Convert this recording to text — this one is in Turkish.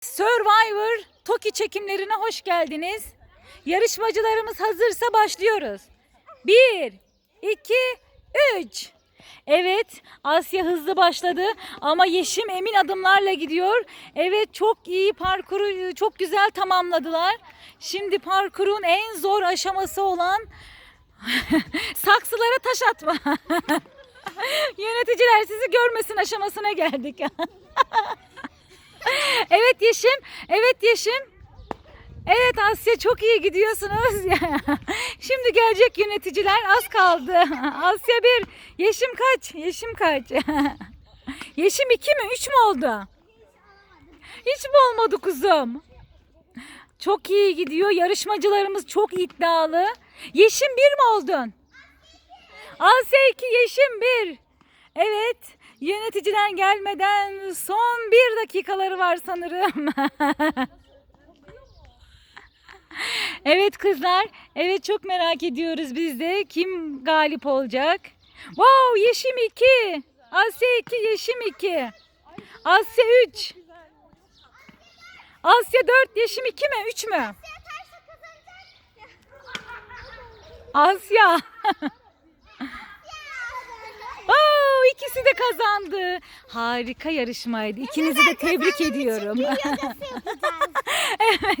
Survivor Toki çekimlerine hoş geldiniz. Yarışmacılarımız hazırsa başlıyoruz. 1, 2, 3. Evet Asya hızlı başladı ama Yeşim emin adımlarla gidiyor. Evet çok iyi parkuru çok güzel tamamladılar. Şimdi parkurun en zor aşaması olan saksılara taş atma. Yöneticiler sizi görmesin aşamasına geldik. evet Yeşim, evet Yeşim. Evet Asya çok iyi gidiyorsunuz. Şimdi gelecek yöneticiler az kaldı. Asya bir, Yeşim kaç? Yeşim kaç? Yeşim iki mi? Üç mü oldu? Hiç mi olmadı kuzum? Çok iyi gidiyor. Yarışmacılarımız çok iddialı. Yeşim bir mi oldun? Asya iki, Yeşim bir. Evet. Yöneticiler gelmeden son bir dakikaları var sanırım. evet kızlar. Evet çok merak ediyoruz biz de. Kim galip olacak? Wow Yeşim 2. Asya 2, Yeşim 2. Asya 3. Asya 4, Yeşim 2 mi? 3 mü? Asya. ikisi de kazandı. Harika yarışmaydı. İkinizi de tebrik ediyorum. evet.